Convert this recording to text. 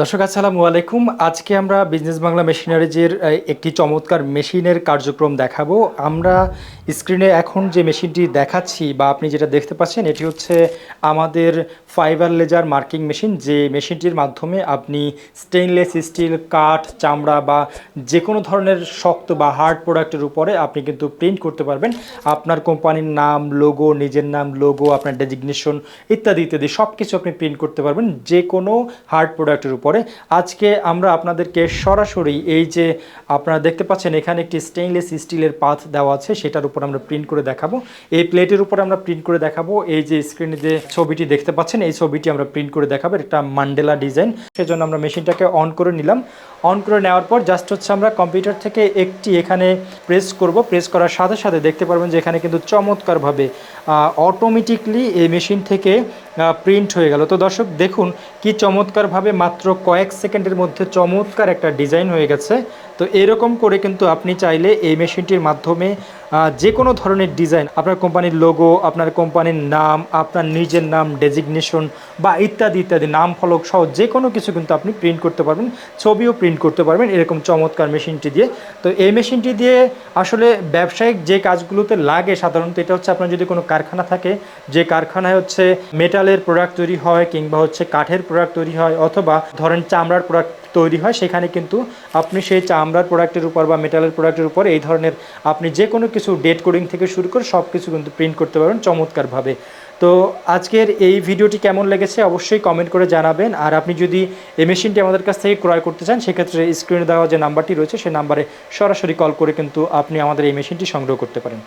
দর্শক, আসসালামু আলাইকুম। আজকে আমরা বিজনেস বাংলা মেশিনারিজের একটি চমৎকার মেশিনের কার্যক্রম দেখাবো। আমরা স্ক্রিনে এখন যে মেশিনটি দেখাচ্ছি বা আপনি যেটা দেখতে পাচ্ছেন, এটি হচ্ছে আমাদের ফাইবার লেজার মার্কিং মেশিন। যে মেশিনটির মাধ্যমে আপনি স্টেইনলেস স্টিল কাঠ, চামড়া বা যে কোনো ধরনের শক্ত বা হার্ড প্রোডাক্টের উপরে আপনি কিন্তু প্রিন্ট করতে পারবেন। আপনার কোম্পানির নাম লোগো নিজের নাম লোগো আপনার ডেজিগনেশন ইত্যাদি ইত্যাদি সব কিছু আপনি প্রিন্ট করতে পারবেন। যে কোনো হার্ড প্রোডাক্টের উপরে। আজকে আমরা আপনাদেরকে সরাসরি এই যে আপনারা দেখতে পাচ্ছেন, এখানে একটি স্টেইনলেস স্টিলের পাথ দেওয়া আছে, সেটার উপর আমরা প্রিন্ট করে দেখাবো। এই প্লেটের উপর আমরা প্রিন্ট করে দেখাবো। এই যে স্ক্রিনে যে ছবিটি দেখতে পাচ্ছেন, এই ছবিটি আমরা প্রিন্ট করে দেখাবো। একটা মান্ডেলা ডিজাইন সেজন্য আমরা মেশিনটাকে অন করে নিলাম। অন করে নেওয়ার পর জাস্ট হচ্ছে আমরা কম্পিউটার থেকে একটি এখানে প্রেস করব। প্রেস করার সাথে সাথে দেখতে পারবেন যে এখানে কিন্তু চমৎকারভাবে অটোমেটিকলি এই মেশিন থেকে প্রিন্ট হয়ে গেল। তো দর্শক, দেখুন কি চমৎকারভাবে মাত্র কয়েক সেকেন্ডের মধ্যে চমৎকার একটা ডিজাইন হয়ে গেছে। তো এরকম করে কিন্তু আপনি চাইলে এই মেশিনটির মাধ্যমে যে কোনো ধরনের ডিজাইন, আপনার কোম্পানির লোগো আপনার কোম্পানির নাম, আপনার নিজের নাম ডেজিগনেশন বা ইত্যাদি ইত্যাদি, নাম, ফলক সহ যে কোনো কিছু কিন্তু আপনি প্রিন্ট করতে পারবেন, ছবিও প্রিন্ট করতে পারবেন এরকম চমৎকার মেশিনটি দিয়ে। তো এই মেশিনটি দিয়ে আসলে ব্যবসায়িক যে কাজগুলোতে লাগে সাধারণত, এটা হচ্ছে আপনার যদি কোনো কারখানা থাকে, যে কারখানায় হচ্ছে মেটালের প্রোডাক্ট তৈরি হয় কিংবা হচ্ছে কাঠের প্রোডাক্ট তৈরি হয় অথবা ধরেন চামড়ার প্রোডাক্ট তৈরি হয়, সেখানে কিন্তু আপনি সেই চামড়ার প্রোডাক্টের উপর বা মেটালের প্রোডাক্টের উপর এই ধরনের আপনি যে কোনো কিছু ডেট কোডিং থেকে শুরু করে সব কিছু কিন্তু প্রিন্ট করতে পারবেন চমৎকারভাবে। তো আজকের এই ভিডিওটি কেমন লেগেছে অবশ্যই কমেন্ট করে জানাবেন। আর আপনি যদি এই মেশিনটি আমাদের কাছ থেকে ক্রয় করতে চান, সেক্ষেত্রে স্ক্রিনে দেওয়া যে নাম্বারটি রয়েছে সেই নাম্বারে সরাসরি কল করে কিন্তু আপনি আমাদের এই মেশিনটি সংগ্রহ করতে পারেন।